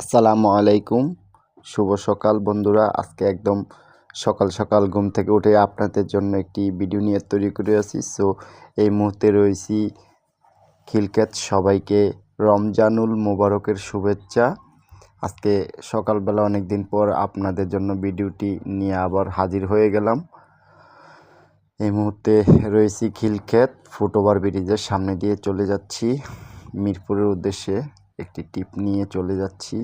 আসসালামু আলাইকুম। শুভ সকাল বন্ধুরা। আজকে একদম সকাল সকাল ঘুম থেকে উঠে আপনাদের জন্য একটি ভিডিও নিয়ে তৈরি করে আছি। সো এই মুহূর্তে রয়েছি খিলক্ষেত। সবাইকে রমজানুল মোবারকের শুভেচ্ছা। আজকে সকালবেলা অনেক দিন পর আপনাদের জন্য ভিডিওটি নিয়ে আবার হাজির হয়ে গেলাম। এই মুহূর্তে রয়েছি খিলক্ষেত ফুটওভার ব্রিজের সামনে দিয়ে চলে যাচ্ছি মিরপুরের উদ্দেশ্যে। একটি টিপ নিয়ে চলে যাচ্ছি।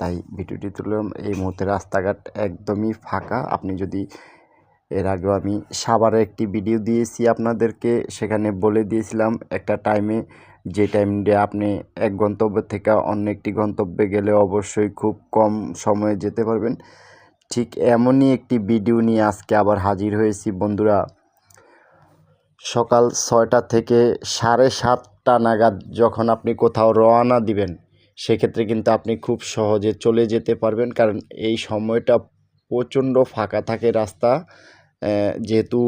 তাই ভিডিওটি তুললাম। এই মুহূর্তে রাস্তাঘাট একদমই ফাঁকা। আপনি যদি এর আগেও আমি সাভারে একটি ভিডিও দিয়েছি আপনাদেরকে, সেখানে বলে দিয়েছিলাম একটা টাইমে যে টাইমে আপনি এক গন্তব্য থেকে অন্য একটি গন্তব্যে গেলে অবশ্যই খুব কম সময়ে যেতে পারবেন। ঠিক এমনই একটি ভিডিও নিয়ে আজকে আবার হাজির হয়েছি বন্ধুরা। সকাল ছয়টা থেকে সাড়ে সাতটা নাগাদ যখন আপনি কোথাও রওনা দিবেন, সেক্ষেত্রে কিন্তু আপনি খুব সহজে চলে যেতে পারবেন। কারণ এই সময়টা প্রচণ্ড ফাঁকা থাকে রাস্তা। যেহেতু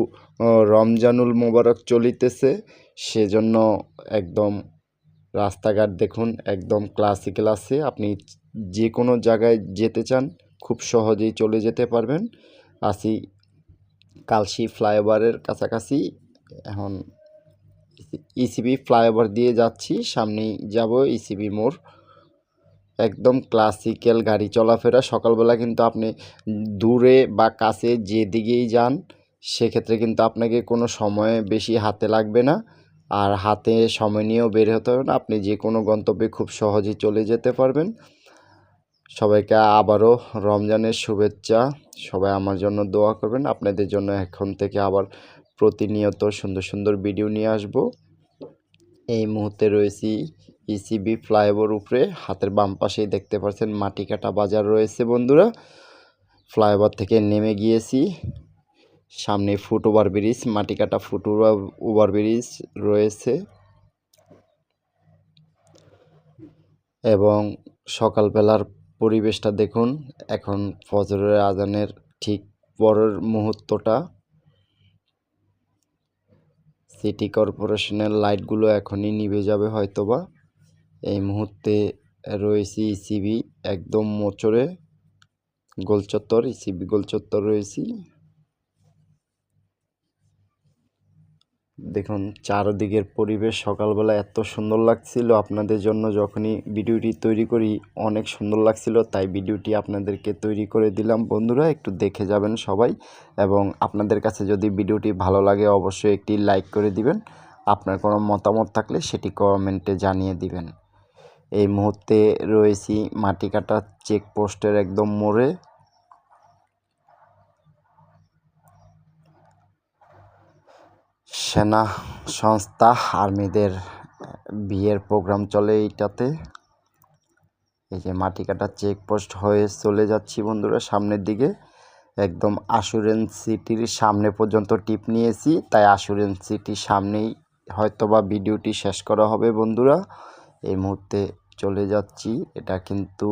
রমজানুল মোবারক চলিতেছে, সেজন্য একদম রাস্তাঘাট দেখুন, একদম ক্লাসিক্যাল আছে। আপনি যে কোনো জায়গায় যেতে চান, খুব সহজেই চলে যেতে পারবেন। আসি কালশি ফ্লাইওভারের কাছাকাছি। এখন ইসিবি ফ্লাইওভার দিয়ে যাচ্ছি, সামনেই যাব ইসিবি মোড়। একদম ক্লাসিক্যাল গাড়ি চলাফেরা। সকালবেলা কিন্তু আপনি দূরে বা কাছে যেদিকেই যান, সেক্ষেত্রে কিন্তু আপনাকে কোনো সময় বেশি হাতে লাগবে না। আর হাতে সময় নিয়েও বের হতে হবে না। আপনি যে কোনো গন্তব্যে খুব সহজেই চলে যেতে পারবেন। সবাইকে আবারও রমজানের শুভেচ্ছা। সবাই আমার জন্য দোয়া করবেন। আপনাদের জন্য এখন থেকে আবার প্রতিনিয়ত সুন্দর সুন্দর ভিডিও নিয়ে আসব। এই মুহূর্তে রয়েছি ইসিবি ফ্লাইওভার উপরে, হাতের বাম পাশেই দেখতে পাচ্ছেন মাটি কাটা বাজার রয়েছে বন্ধুরা। ফ্লাইওভার থেকে নেমে গিয়েছি, সামনে ফুট ওভার ব্রিজ, মাটি কাটা ফুট ওভার ব্রিজ রয়েছে। এবং সকালবেলার পরিবেশটা দেখুন, এখন ফজরের আজানের ঠিক পরের মুহূর্তটা। সিটি কর্পোরেশনের লাইটগুলো এখনই নিভে যাবে হয়তোবা। এই মুহূর্তে রয়েছি ইসিবি একদম মোচরে গোলচত্বর ইসিবি গোলচত্বর রয়েছি। দেখুন, চারদিকের পরিবেশ সকালবেলা এত সুন্দর লাগছিল। আপনাদের জন্য যখনই ভিডিওটি তৈরি করি, অনেক সুন্দর লাগছিল। তাই ভিডিওটি আপনাদেরকে তৈরি করে দিলাম। বন্ধুরা, একটু দেখে যাবেন সবাই। এবং আপনাদের কাছে যদি ভিডিওটি ভালো লাগে, অবশ্যই একটি লাইক করে দিবেন। আপনার কোনো মতামত থাকলে সেটি কমেন্টে জানিয়ে দিবেন। এই মুহূর্তে রয়েছি মাটি কাটা চেকপোস্টের একদম মোড়ে। সেনা সংস্থা আর্মিদের বিয়ের প্রোগ্রাম চলে এইটাতে। এই যে মাটি কাটা চেকপোস্ট হয়ে চলে যাচ্ছি বন্ধুরা সামনের দিকে। একদম আশুরেন্স সিটির সামনে পর্যন্ত টিপ নিয়েছি, তাই আশুরেন্স সিটির সামনেই হয়তোবা ভিডিওটি শেষ করা হবে বন্ধুরা। এই মুহূর্তে চলে যাচ্ছি, এটা কিন্তু